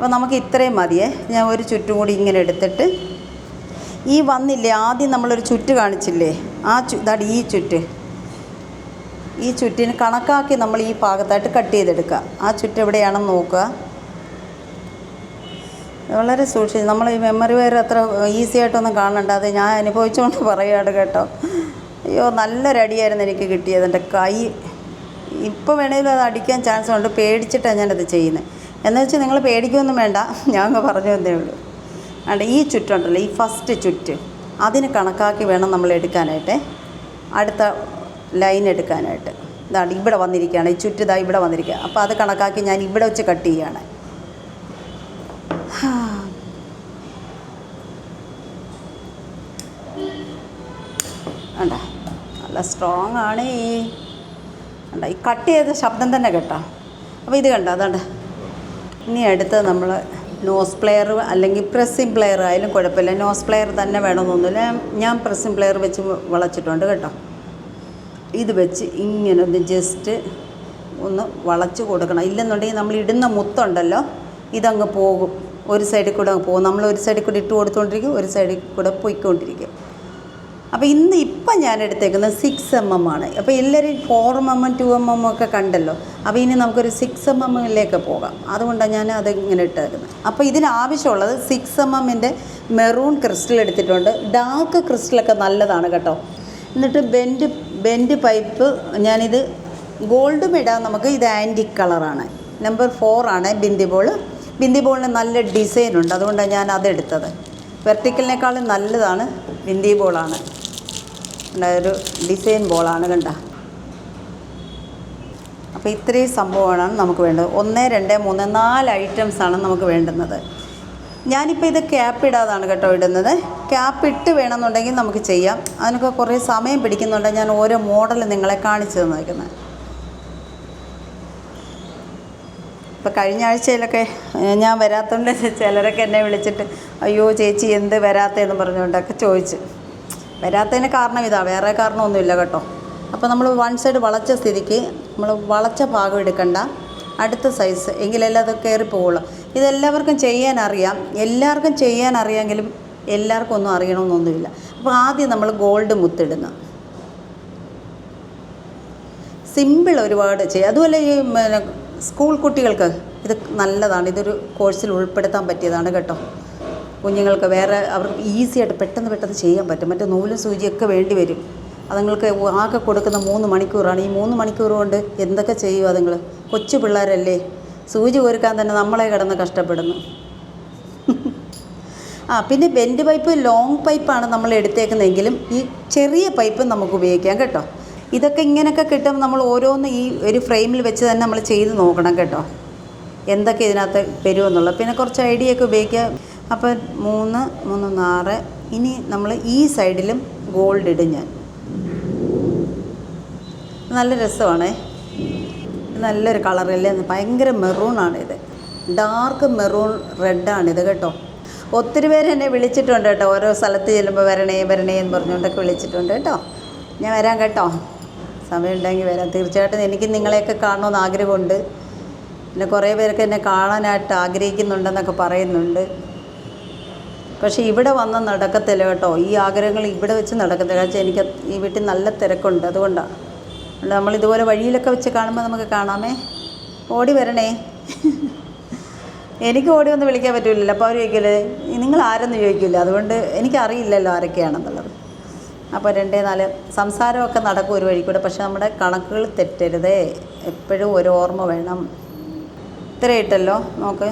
അപ്പോൾ നമുക്ക് ഇത്രയും മതിയേ. ഞാൻ ഒരു ചുറ്റും കൂടി ഇങ്ങനെ എടുത്തിട്ട് ഈ വന്നില്ലേ ആദ്യം നമ്മളൊരു ചുറ്റ് കാണിച്ചില്ലേ? ആ ചു ഇതാണ് ഈ ചുറ്റ്. ഈ ചുറ്റിന് കണക്കാക്കി നമ്മൾ ഈ ഭാഗത്തായിട്ട് കട്ട് ചെയ്തെടുക്കുക. ആ ചുറ്റ് എവിടെയാണെന്ന് നോക്കുക. വളരെ സൂക്ഷിച്ച് നമ്മൾ ഈ മെമ്മറി വയർ അത്ര ഈസി ആയിട്ടൊന്നും കാണണ്ട. അത് ഞാൻ അനുഭവിച്ചുകൊണ്ട് പറയുകയാണ് കേട്ടോ. അയ്യോ നല്ലൊരടിയായിരുന്നു എനിക്ക് കിട്ടിയത് എന്റെ കൈ. ഇപ്പോൾ വേണമെങ്കിലും അത് അടിക്കാൻ ചാൻസ് ഉണ്ട്. പേടിച്ചിട്ടാണ് ഞാനത് ചെയ്യുന്നത്. എന്ന് വെച്ചാൽ നിങ്ങൾ പേടിക്കൊന്നും വേണ്ട. ഞാൻ അങ്ങ് പറഞ്ഞു തന്നേ ഉള്ളൂ. അണ്ട് ഈ ചുറ്റുണ്ടല്ലോ ഈ ഫസ്റ്റ് ചുറ്റ്. അതിന് കണക്കാക്കി വേണം നമ്മൾ എടുക്കാനായിട്ട്. അടുത്ത ലൈൻ എടുക്കാനായിട്ട്. ഇതാണ് ഇവിടെ വന്നിരിക്കുകയാണ്. ഈ ചുറ്റ് ഇതാ ഇവിടെ വന്നിരിക്കുക. അപ്പോൾ അത് കണക്കാക്കി ഞാൻ ഇവിടെ വെച്ച് കട്ട് ചെയ്യുകയാണ്. വേണ്ട നല്ല സ്ട്രോങ് ആണ് ഈ. വേണ്ട ഈ കട്ട് ചെയ്ത ശബ്ദം തന്നെ കേട്ടോ. അപ്പോൾ ഇത് കണ്ടോ അതാണ്ട്. ഇനി അടുത്ത് നമ്മൾ നോസ് പ്ലെയർ അല്ലെങ്കിൽ പ്രസ്സിംഗ് പ്ലെയർ ആയാലും കുഴപ്പമില്ല. നോസ് പ്ലെയർ തന്നെ വേണമെന്നൊന്നുമില്ല ഞാൻ പ്രസ്സിംഗ് പ്ലെയർ വെച്ച് വളച്ചിട്ടുണ്ട് കേട്ടോ. ഇത് വെച്ച് ഇങ്ങനെ ഒന്ന് ജസ്റ്റ് ഒന്ന് വളച്ച് കൊടുക്കണം. ഇല്ലെന്നുണ്ടെങ്കിൽ നമ്മൾ ഇടുന്ന മുത്തുണ്ടല്ലോ ഇതങ്ങ് പോകും. ഒരു സൈഡിൽ കൂടെ അങ്ങ് പോകും. നമ്മൾ ഒരു സൈഡിൽ കൂടെ ഇട്ട് കൊടുത്തുകൊണ്ടിരിക്കും ഒരു സൈഡിൽ കൂടെ പോയിക്കൊണ്ടിരിക്കും. അപ്പോൾ ഇന്ന് ഇപ്പം ഞാൻ എടുത്തേക്കുന്നത് സിക്സ് എം എം ആണ്. അപ്പോൾ എല്ലാവരും four M M two M M ഒക്കെ കണ്ടല്ലോ. അപ്പോൾ ഇനി നമുക്കൊരു സിക്സ് എം എമ്മിലേക്ക് പോകാം. അതുകൊണ്ടാണ് ഞാൻ അത് ഇങ്ങനെ ഇട്ടേക്കുന്നത്. അപ്പോൾ ഇതിന് ആവശ്യമുള്ളത് സിക്സ് എം എമ്മിന്റെ മെറൂൺ ക്രിസ്റ്റൽ എടുത്തിട്ടുണ്ട്. ഡാർക്ക് ക്രിസ്റ്റലൊക്കെ നല്ലതാണ് കേട്ടോ. എന്നിട്ട് ബെൻഡ് ബെൻഡ് പൈപ്പ് ഞാനിത് ഗോൾഡും ഇടാം. നമുക്ക് ഇത് ആന്റി കളറാണ് നമ്പർ ഫോറാണ് ബിന്ദി ബോൾ ബിന്ദി ബോളിന് നല്ല ഡിസൈൻ ഉണ്ട്. അതുകൊണ്ടാണ് ഞാൻ അതെടുത്തത് വെർട്ടിക്കലിനേക്കാളും നല്ലതാണ്. ബിന്ദി ബോളാണ്. ഒരു ഡിസൈൻ ബോളാണ് കണ്ട? അപ്പോൾ ഇത്രയും സംഭവമാണ് നമുക്ക് വേണ്ടത്. ഒന്ന് രണ്ട് മൂന്ന് നാല് ഐറ്റംസാണ് നമുക്ക് വേണ്ടുന്നത്. ഞാനിപ്പോൾ ഇത് ക്യാപ്പ് ഇടാതാണ് കേട്ടോ ഇടുന്നത്. ക്യാപ്പ് ഇട്ട് വേണമെന്നുണ്ടെങ്കിൽ നമുക്ക് ചെയ്യാം. അതിനൊക്കെ കുറേ സമയം പിടിക്കുന്നുണ്ട്. ഞാൻ ഓരോ മോഡൽ നിങ്ങളെ കാണിച്ചു തന്നേക്കുന്നത് ഇപ്പോൾ കഴിഞ്ഞ ആഴ്ചയിലൊക്കെ ഞാൻ വരാത്തതുകൊണ്ട് ചിലരൊക്കെ എന്നെ വിളിച്ചിട്ട് അയ്യോ ചേച്ചി എന്ത് വരാത്തതെന്ന് പറഞ്ഞുകൊണ്ടൊക്കെ ചോദിച്ചു. വരാത്തതിന് കാരണം ഇതാണ് വേറെ കാരണമൊന്നുമില്ല കേട്ടോ. അപ്പോൾ നമ്മൾ വൺ സൈഡ് വളച്ച സ്ഥിതിക്ക് നമ്മൾ വളച്ച ഭാഗം എടുക്കണ്ട. അടുത്ത സൈസ് എങ്കിലല്ലേ അത് കയറി പോവുള്ളൂ. ഇതെല്ലാവർക്കും ചെയ്യാൻ അറിയാം. എല്ലാവർക്കും ചെയ്യാൻ അറിയാമെങ്കിലും എല്ലാവർക്കും ഒന്നും അറിയണമെന്നൊന്നുമില്ല. അപ്പോൾ ആദ്യം നമ്മൾ ഗോൾഡ് മുത്തിടുന്ന സിമ്പിൾ ഒരുപാട് ചെയ്യും. അതുപോലെ ഈ സ്കൂൾ കുട്ടികൾക്ക് ഇത് നല്ലതാണ്. ഇതൊരു കോഴ്സിൽ ഉൾപ്പെടുത്താൻ പറ്റിയതാണ് കേട്ടോ. കുഞ്ഞുങ്ങൾക്ക് വേറെ അവർക്ക് ഈസി ആയിട്ട് പെട്ടെന്ന് പെട്ടെന്ന് ചെയ്യാൻ പറ്റും. മറ്റേ നൂലും സൂചിയൊക്കെ വേണ്ടി വരും. അതുങ്ങൾക്ക് ആകെ കൊടുക്കുന്ന മൂന്ന് മണിക്കൂറാണ്. ഈ മൂന്ന് മണിക്കൂർ കൊണ്ട് എന്തൊക്കെ ചെയ്യും അതുങ്ങൾ കൊച്ചു പിള്ളേരല്ലേ? സൂചി കോരുക്കാൻ തന്നെ നമ്മളെ കിടന്ന് കഷ്ടപ്പെടുന്നു. ആ പിന്നെ ബെൻഡ് പൈപ്പ് ലോങ് പൈപ്പാണ് നമ്മൾ എടുത്തേക്കുന്നതെങ്കിലും ഈ ചെറിയ പൈപ്പ് നമുക്ക് ഉപയോഗിക്കാം കേട്ടോ. ഇതൊക്കെ ഇങ്ങനെയൊക്കെ കിട്ടുമ്പോൾ നമ്മൾ ഓരോന്ന് ഈ ഒരു ഫ്രെയിമിൽ വെച്ച് തന്നെ നമ്മൾ ചെയ്ത് നോക്കണം കേട്ടോ. എന്തൊക്കെ ഇതിനകത്ത് വരുമെന്നുള്ളത് പിന്നെ കുറച്ച് ഐഡിയ ഒക്കെ ഉപയോഗിക്കുക. അപ്പോൾ മൂന്ന് മൂന്ന് ആറ് ഇനി നമ്മൾ ഈ സൈഡിലും ഗോൾഡ് ഇടും ഞാൻ. നല്ല രസമാണേ. നല്ലൊരു കളറല്ലേ ഭയങ്കര മെറൂണാണ് ഇത്. ഡാർക്ക് മെറൂൺ റെഡാണിത് കേട്ടോ. ഒത്തിരി പേര് എന്നെ വിളിച്ചിട്ടുണ്ട് കേട്ടോ. ഓരോ സ്ഥലത്ത് ചെല്ലുമ്പോൾ വരണേ വരണേ എന്ന് പറഞ്ഞുകൊണ്ടൊക്കെ വിളിച്ചിട്ടുണ്ട് കേട്ടോ. ഞാൻ വരാം കേട്ടോ. സമയമുണ്ടെങ്കിൽ വരാം. തീർച്ചയായിട്ടും എനിക്ക് നിങ്ങളെയൊക്കെ കാണണമെന്ന് ആഗ്രഹമുണ്ട്. പിന്നെ കുറേ പേരൊക്കെ എന്നെ കാണാനായിട്ട് ആഗ്രഹിക്കുന്നുണ്ടെന്നൊക്കെ പറയുന്നുണ്ട്. പക്ഷേ ഇവിടെ വന്ന് നടക്കത്തില്ല കേട്ടോ. ഈ ആഗ്രഹങ്ങൾ ഇവിടെ വെച്ച് നടക്കത്തില്ല. കാരണം എനിക്ക് ഈ വീട്ടിൽ നല്ല തിരക്കുണ്ട്. അതുകൊണ്ടാണ് അതുകൊണ്ട് നമ്മൾ ഇതുപോലെ വഴിയിലൊക്കെ വെച്ച് കാണുമ്പോൾ നമുക്ക് കാണാമേ. ഓടി വരണേ. എനിക്ക് ഓടി വന്ന് വിളിക്കാൻ പറ്റില്ലല്ലോ അപ്പോൾ അവർ ചോദിക്കില്ലേ നിങ്ങൾ ആരെന്ന് ചോദിക്കില്ല അതുകൊണ്ട് എനിക്കറിയില്ലല്ലോ ആരൊക്കെയാണെന്നുള്ളത്. അപ്പോൾ രണ്ടേ നാല് സംസാരമൊക്കെ നടക്കും ഒരു വഴി കൂടെ പക്ഷെ നമ്മുടെ കണക്കുകൾ തെറ്റരുതേ. എപ്പോഴും ഒരു ഓർമ്മ വേണം. ഇത്ര ഇട്ടല്ലോ നോക്ക്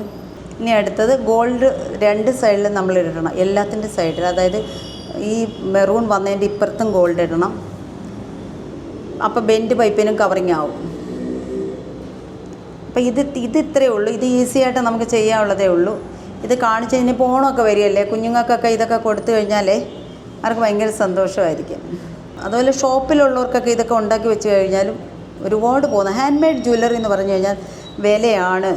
ഇനി അടുത്തത് ഗോൾഡ് രണ്ട് സൈഡിലും നമ്മൾ ഇടണം. എല്ലാത്തിന്റെ സൈഡിൽ. അതായത് ഈ മെറൂൺ വന്നതിന്റെ ഇപ്പുറത്തും ഗോൾഡ് ഇടണം. അപ്പോൾ ബെൻഡ് പൈപ്പിനും കവറിങ് ആവും. അപ്പോൾ ഇത് ഇത് ഇത്രയേ ഉള്ളൂ. ഇത് ഈസി ആയിട്ട് നമുക്ക് ചെയ്യാനുള്ളതേ ഉള്ളൂ. ഇത് കാണിച്ച് ഇനി പോണമൊക്കെ വരികയല്ലേ? കുഞ്ഞുങ്ങൾക്കൊക്കെ ഇതൊക്കെ കൊടുത്തു കഴിഞ്ഞാലേ അവർക്ക് ഭയങ്കര സന്തോഷമായിരിക്കും. അതുപോലെ ഷോപ്പിലുള്ളവർക്കൊക്കെ ഇതൊക്കെ ഉണ്ടാക്കി വെച്ച് കഴിഞ്ഞാലും ഒരുപാട് പോകുന്നത് ഹാൻഡ് മെയ്ഡ് ജ്വല്ലറി എന്ന് പറഞ്ഞു കഴിഞ്ഞാൽ വിലയാണ്.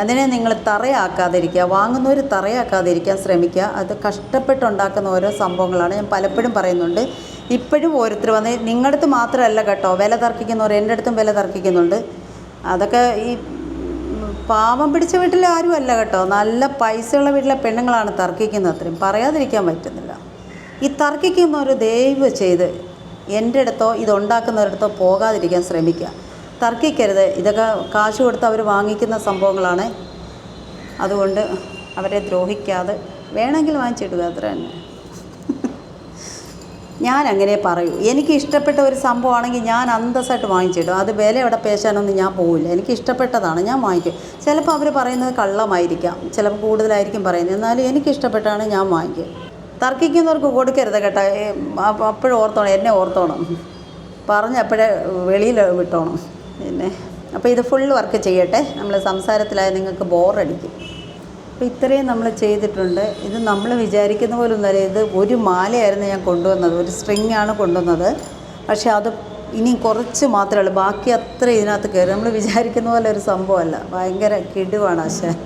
അതിനെ നിങ്ങൾ തറയാക്കാതിരിക്കുക വാങ്ങുന്നവർ തറയാക്കാതിരിക്കാൻ ശ്രമിക്കുക. അത് കഷ്ടപ്പെട്ടുണ്ടാക്കുന്ന ഓരോ സംഭവങ്ങളാണ്. ഞാൻ പലപ്പോഴും പറയുന്നുണ്ട്. ഇപ്പോഴും ഓരോരുത്തർ വന്ന് നിങ്ങളുടെ അടുത്ത് മാത്രമല്ല കേട്ടോ വില തർക്കിക്കുന്നവർ എന്റെ അടുത്തും വില തർക്കിക്കുന്നുണ്ട്. അതൊക്കെ ഈ പാവം പിടിച്ച വീട്ടിൽ ആരും അല്ല കേട്ടോ. നല്ല പൈസയുള്ള വീട്ടിലെ പെണ്ണുങ്ങളാണ് തർക്കിക്കുന്നത്. അത്രയും പറയാതിരിക്കാൻ പറ്റുന്നില്ല ഈ തർക്കിക്കുന്നവർ ദയവ് ചെയ്ത് എന്റെ അടുത്തോ ഇതുണ്ടാക്കുന്നവരടുത്തോ പോകാതിരിക്കാൻ ശ്രമിക്കുക. തർക്കിക്കരുത്. ഇതൊക്കെ കാശ് കൊടുത്ത് അവർ വാങ്ങിക്കുന്ന സംഭവങ്ങളാണ്. അതുകൊണ്ട് അവരെ ദ്രോഹിക്കാതെ വേണമെങ്കിൽ വാങ്ങിച്ചിടുക. അത്ര തന്നെ. ഞാൻ അങ്ങനെ പറയൂ. എനിക്ക് ഇഷ്ടപ്പെട്ട ഒരു സംഭവമാണെങ്കിൽ ഞാൻ അന്തസ്സായിട്ട് വാങ്ങിച്ചിടും. അത് വില എവിടെ പേശാനൊന്നും ഞാൻ പോവില്ല. എനിക്ക് ഇഷ്ടപ്പെട്ടതാണ്. ഞാൻ വാങ്ങിക്കും. ചിലപ്പോൾ അവർ പറയുന്നത് കള്ളമായിരിക്കാം. ചിലപ്പോൾ കൂടുതലായിരിക്കും പറയുന്നത്. എന്നാലും എനിക്ക് ഇഷ്ടപ്പെട്ടാണ് ഞാൻ വാങ്ങിക്കും തർക്കിക്കുന്നവർക്ക് കൊടുക്കരുത് കേട്ടോ. അപ്പോഴും ഓർത്തോണം എന്നെ ഓർത്തോണം. പറഞ്ഞപ്പോഴേ വെളിയിൽ വിട്ടോണം. പിന്നെ അപ്പോൾ ഇത് ഫുൾ വർക്ക് ചെയ്യട്ടെ. നമ്മൾ സംസാരത്തിലായ നിങ്ങൾക്ക് ബോറടിക്കും. അപ്പോൾ ഇത്രയും നമ്മൾ ചെയ്തിട്ടുണ്ട്. ഇത് നമ്മൾ വിചാരിക്കുന്ന പോലെ ഒന്നല്ല. ഇത് ഒരു മാലയായിരുന്നു ഞാൻ കൊണ്ടുവന്നത്. ഒരു സ്ട്രിങ് ആണ് കൊണ്ടുവന്നത്. പക്ഷേ അത് ഇനി കുറച്ച് മാത്രമേ ഉള്ളൂ. ബാക്കി അത്ര ഇതിനകത്ത് കയറി നമ്മൾ വിചാരിക്കുന്ന പോലെ ഒരു സംഭവമല്ല. ഭയങ്കര കിടുവാണ് ആശാൻ.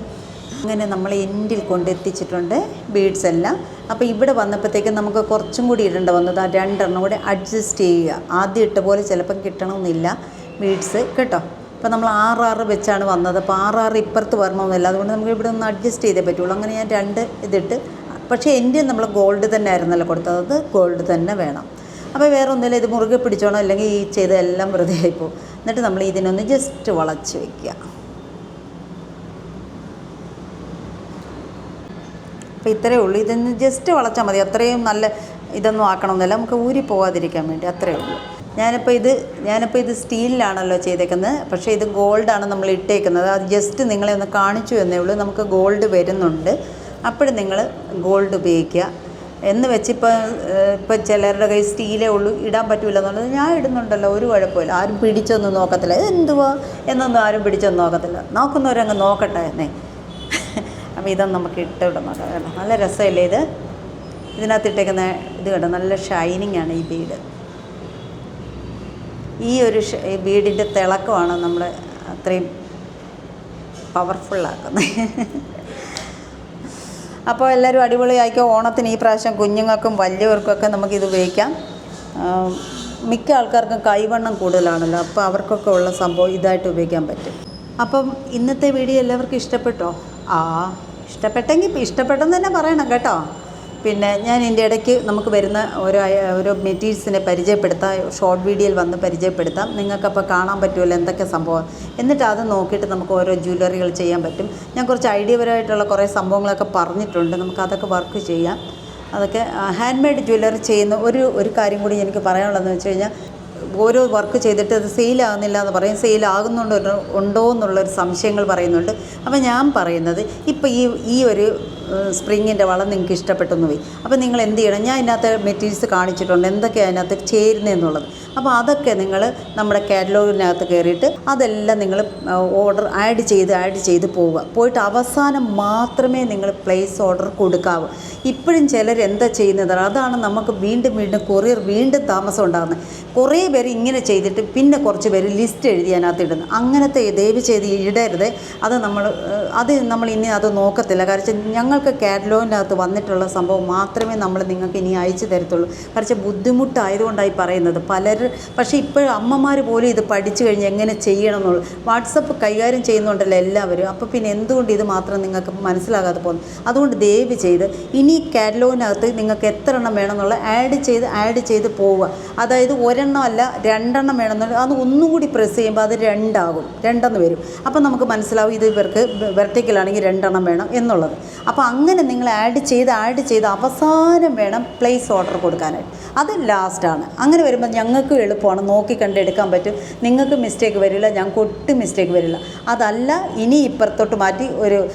അങ്ങനെ നമ്മൾ എൻഡിൽ കൊണ്ടെത്തിച്ചിട്ടുണ്ട് ബീഡ്സ് എല്ലാം. അപ്പോൾ ഇവിടെ വന്നപ്പോഴത്തേക്കും നമുക്ക് കുറച്ചും കൂടി ഇടേണ്ട വന്നത് ആ രണ്ടെണ്ണം കൂടി അഡ്ജസ്റ്റ് ചെയ്യുക. ആദ്യം ഇട്ട പോലെ ചിലപ്പം കിട്ടണമെന്നില്ല ബീഡ്സ് കേട്ടോ? അപ്പോൾ നമ്മൾ ആറാറ് വെച്ചാണ് വന്നത്. അപ്പോൾ ആറാറ് ഇപ്പുറത്ത് വരണമെന്നില്ല. അതുകൊണ്ട് നമുക്ക് ഇവിടെ ഒന്ന് അഡ്ജസ്റ്റ് ചെയ്തേ പറ്റുള്ളൂ. അങ്ങനെ ഞാൻ രണ്ട് ഇതിട്ട്. പക്ഷേ എന്റെ നമ്മൾ ഗോൾഡ് തന്നെ ആയിരുന്നല്ലോ കൊടുത്തത്. അത് ഗോൾഡ് തന്നെ വേണം. അപ്പോൾ വേറെ ഒന്നുമില്ല. ഇത് മുറുകെ പിടിച്ചോണം. അല്ലെങ്കിൽ ഈ ചെയ്തെല്ലാം വെറുതെ ആയിപ്പോവും. എന്നിട്ട് നമ്മൾ ഇതിനൊന്ന് ജസ്റ്റ് വളച്ച് വയ്ക്കുക അപ്പോൾ ഇത്രയേ ഉള്ളൂ. ഇതൊന്ന് ജസ്റ്റ് വളച്ചാൽ മതി. അത്രയും നല്ല ഇതൊന്നും ആക്കണമെന്നില്ല. നമുക്ക് ഊരി പോകാതിരിക്കാൻ വേണ്ടി അത്രയേ ഉള്ളൂ. ഞാനിപ്പോൾ ഇത് ഞാനിപ്പോൾ ഇത് സ്റ്റീലിലാണല്ലോ ചെയ്തേക്കുന്നത്. പക്ഷേ ഇത് ഗോൾഡാണ് നമ്മൾ ഇട്ടേക്കുന്നത്. അത് ജസ്റ്റ് നിങ്ങളെ ഒന്ന് കാണിച്ചു എന്നേ ഉള്ളൂ. നമുക്ക് ഗോൾഡ് വരുന്നുണ്ട്. അപ്പോഴും നിങ്ങൾ ഗോൾഡ് ഉപയോഗിക്കുക. എന്ന് വെച്ചിപ്പോൾ ഇപ്പോൾ ചിലരുടെ കയ്യിൽ സ്റ്റീലേ ഉള്ളൂ. ഇടാൻ പറ്റില്ല എന്നുള്ളത് ഞാൻ ഇടുന്നുണ്ടല്ലോ. ഒരു കുഴപ്പമില്ല. ആരും പിടിച്ചൊന്നും നോക്കത്തില്ല. എന്തുവാ എന്നൊന്നും ആരും പിടിച്ചൊന്നും നോക്കത്തില്ല. നോക്കുന്നവരങ്ങ് നോക്കട്ടെ എന്നേ. അപ്പോൾ ഇതൊന്നും നമുക്ക് ഇട്ട് ഇടണം. കേട്ടോ നല്ല രസമല്ലേ ഇത്? ഇതിനകത്ത് ഇട്ടേക്കുന്ന ഇത് കേട്ടോ നല്ല ഷൈനിങ് ആണ് ഈ ബീഡ് ഈ ഒരു ബീഡിന്റെ തിളക്കമാണ് നമ്മൾ അത്രയും പവർഫുള്ളാക്കുന്നത് അപ്പോൾ എല്ലാവരും അടിപൊളിയായിക്കോ? ഓണത്തിന് ഈ പ്രാവശ്യം കുഞ്ഞുങ്ങൾക്കും വലിയവർക്കൊക്കെ നമുക്കിത് ഉപയോഗിക്കാം. മിക്ക ആൾക്കാർക്കും കൈവണ്ണം കൂടുതലാണല്ലോ. അപ്പോൾ അവർക്കൊക്കെ ഉള്ള സംഭവം ഇതായിട്ട് ഉപയോഗിക്കാൻ പറ്റും. അപ്പം ഇന്നത്തെ വീഡിയോ എല്ലാവർക്കും ഇഷ്ടപ്പെട്ടോ? ആ. ഇഷ്ടപ്പെട്ടെങ്കിൽ ഇഷ്ടപ്പെട്ടെന്ന് തന്നെ പറയണം കേട്ടോ. പിന്നെ ഞാൻ ഇതിന്റെ ഇടയ്ക്ക് നമുക്ക് വരുന്ന ഓരോ ഓരോ മെറ്റീരിയൽസിനെ പരിചയപ്പെടുത്താം ഷോർട്ട് വീഡിയോയിൽ വന്ന് പരിചയപ്പെടുത്താം. നിങ്ങൾക്കപ്പോൾ കാണാൻ പറ്റുമല്ലോ എന്തൊക്കെ സംഭവം. എന്നിട്ട് അത് നോക്കിയിട്ട് നമുക്ക് ഓരോ ജ്വല്ലറികൾ ചെയ്യാൻ പറ്റും. ഞാൻ കുറച്ച് ഐഡിയപരമായിട്ടുള്ള കുറേ സംഭവങ്ങളൊക്കെ പറഞ്ഞിട്ടുണ്ട്. നമുക്ക് അതൊക്കെ വർക്ക് ചെയ്യാം. അതൊക്കെ ഹാൻഡ് മെയ്ഡ് ജ്വല്ലറി ചെയ്യുന്ന ഒരു ഒരു കാര്യം കൂടി എനിക്ക് പറയാനുള്ളതെന്ന് വെച്ച് കഴിഞ്ഞാൽ ഓരോ വർക്ക് ചെയ്തിട്ട് അത് സെയിലാകുന്നില്ല എന്ന് പറയും. സെയിലാകുന്നുണ്ടോ ഉണ്ടോ എന്നുള്ളൊരു സംശയങ്ങൾ പറയുന്നുണ്ട്. അപ്പോൾ ഞാൻ പറയുന്നത് ഇപ്പോൾ ഈ ഈ ഒരു സ്പ്രിങ്ങിന്റെ വളം നിങ്ങൾക്ക് ഇഷ്ടപ്പെട്ടെന്ന് പോയി അപ്പോൾ നിങ്ങൾ എന്ത് ചെയ്യണം? ഞാൻ ഇതിനകത്ത് മെറ്റീരിയൽസ് കാണിച്ചിട്ടുണ്ട്. എന്തൊക്കെയാണ് അതിനകത്ത് ചേരുന്നതെന്നുള്ളത്. അപ്പോൾ അതൊക്കെ നിങ്ങൾ നമ്മുടെ കാറ്റലോഗിനകത്ത് കയറിയിട്ട് അതെല്ലാം നിങ്ങൾ ഓർഡർ ആഡ് ചെയ്ത് ആഡ് ചെയ്ത് പോവുക. പോയിട്ട് അവസാനം മാത്രമേ നിങ്ങൾ പ്ലേസ് ഓർഡർ കൊടുക്കാവൂ. ഇപ്പോഴും ചിലർ എന്താ ചെയ്യുന്നത്? അതാണ് നമുക്ക് വീണ്ടും വീണ്ടും കൊറിയർ വീണ്ടും താമസം ഉണ്ടാകുന്നത് കുറേ പേര് ഇങ്ങനെ ചെയ്തിട്ട് പിന്നെ കുറച്ച് പേര് ലിസ്റ്റ് എഴുതി അതിനകത്ത് ഇടുന്നു അങ്ങനത്തെ ദയവ് ചെയ്ത് ഇടരുത്. അത് നമ്മൾ അത് നമ്മൾ ഇനി അത് നോക്കത്തില്ല. കാരണം ഞങ്ങൾക്ക് കാറ്റലോഗിനകത്ത് വന്നിട്ടുള്ള സംഭവം മാത്രമേ നമ്മൾ നിങ്ങൾക്ക് ഇനി അയച്ചു തരത്തുള്ളൂ. കാരണം ബുദ്ധിമുട്ടായതുകൊണ്ടായി പറയുന്നത്. പക്ഷേ ഇപ്പോഴും അമ്മമാർ പോലും ഇത് പഠിച്ചു കഴിഞ്ഞ് എങ്ങനെ ചെയ്യണം എന്നുള്ളത് വാട്സപ്പ് കൈകാര്യം ചെയ്യുന്നുണ്ടല്ലോ എല്ലാവരും. അപ്പോൾ പിന്നെ എന്തുകൊണ്ട് ഇത് മാത്രം നിങ്ങൾക്ക് മനസ്സിലാകാതെ പോകുന്നു? അതുകൊണ്ട് ദയവ് ചെയ്ത് ഇനി കാറ്റലോഗിനകത്ത് നിങ്ങൾക്ക് എത്ര എണ്ണം വേണമെന്നുള്ള ആഡ് ചെയ്ത് ആഡ് ചെയ്ത് പോവുക. അതായത് ഒരെണ്ണം അല്ല രണ്ടെണ്ണം വേണമെന്നുള്ള. അത് ഒന്നും കൂടി പ്രസ് ചെയ്യുമ്പോൾ അത് രണ്ടാകും. രണ്ടെന്ന് വരും. അപ്പോൾ നമുക്ക് മനസ്സിലാവും ഇത് ഇവർക്ക് വെർട്ടിക്കലാണെങ്കിൽ രണ്ടെണ്ണം വേണം എന്നുള്ളത്. അപ്പോൾ അങ്ങനെ നിങ്ങൾ ആഡ് ചെയ്ത് ആഡ് ചെയ്ത് അവസാനം വേണം പ്ലേസ് ഓർഡർ കൊടുക്കാനായിട്ട്. അത് ലാസ്റ്റാണ്. അങ്ങനെ വരുമ്പോൾ ഞങ്ങൾക്ക് എളുപ്പമാണ്. നോക്കി കണ്ട് എടുക്കാൻ പറ്റും. നിങ്ങൾക്ക് മിസ്റ്റേക്ക് വരില്ല. ഞങ്ങൾക്ക് ഒട്ടും മിസ്റ്റേക്ക് വരില്ല. അതല്ല ഇനി ഇപ്പുറത്തോട്ട് മാറ്റി ഒരു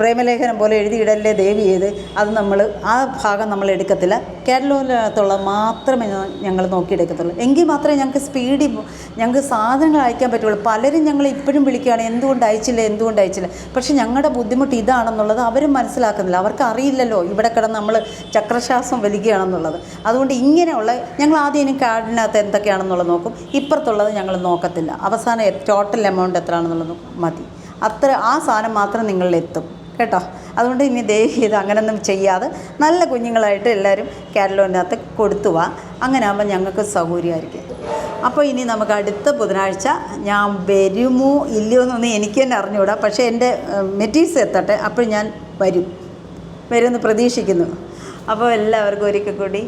പ്രേമലേഖനം പോലെ എഴുതിയിടല്ലേ ദേവി ചെയ്ത് അത് നമ്മൾ ആ ഭാഗം നമ്മൾ എടുക്കത്തില്ല. കേരളത്തിലുള്ള മാത്രമേ ഞങ്ങൾ നോക്കിയെടുക്കത്തുള്ളൂ. എങ്കിൽ മാത്രമേ ഞങ്ങൾക്ക് സ്പീഡിൽ ഞങ്ങൾക്ക് സാധനങ്ങൾ അയക്കാൻ പറ്റുള്ളൂ. പലരും ഞങ്ങൾ ഇപ്പോഴും വിളിക്കുകയാണ് എന്തുകൊണ്ട് അയച്ചില്ല എന്തുകൊണ്ട് അയച്ചില്ല? പക്ഷേ ഞങ്ങളുടെ ബുദ്ധിമുട്ട് ഇതാണെന്നുള്ളത് അവരും മനസ്സിലാക്കുന്നില്ല. അവർക്ക് അറിയില്ലല്ലോ. ഇവിടെ കിടന്ന് നമ്മൾ ചക്രശ്വാസം വലിക്കുകയാണെന്നുള്ളത്. അതുകൊണ്ട് ഇങ്ങനെയുള്ള ഞങ്ങൾ ആദ്യം ഇനി കാർഡിനകത്ത് എന്തൊക്കെയാണെന്നുള്ളത് നോക്കും. ഇപ്പുറത്തുള്ളത് ഞങ്ങൾ നോക്കത്തില്ല. അവസാനം ടോട്ടൽ എമൗണ്ട് എത്രയാണെന്നുള്ളത് മതി. അത്ര ആ സാധനം മാത്രം നിങ്ങളിൽ എത്തും. കേട്ടോ. അതുകൊണ്ട് ഇനി ദയവ് ചെയ്ത് അങ്ങനെയൊന്നും ചെയ്യാതെ നല്ല കുഞ്ഞുങ്ങളായിട്ട് എല്ലാവരും കാറ്റലോഗിനകത്ത് കൊടുത്തു വാ. അങ്ങനെ ആകുമ്പോൾ ഞങ്ങൾക്ക് സൗകര്യമായിരിക്കും. അപ്പോൾ ഇനി നമുക്ക് അടുത്ത ബുധനാഴ്ച ഞാൻ വരുമോ ഇല്ലയോ എന്നൊന്നും എനിക്ക് തന്നെ അറിഞ്ഞുകൂടാ. പക്ഷേ എന്റെ മെറ്റീരിയൽസ് എത്തട്ടെ അപ്പോൾ ഞാൻ വരും. വരുമെന്ന് പ്രതീക്ഷിക്കുന്നു. അപ്പോൾ എല്ലാവർക്കും ഒരിക്കൽ കൂടി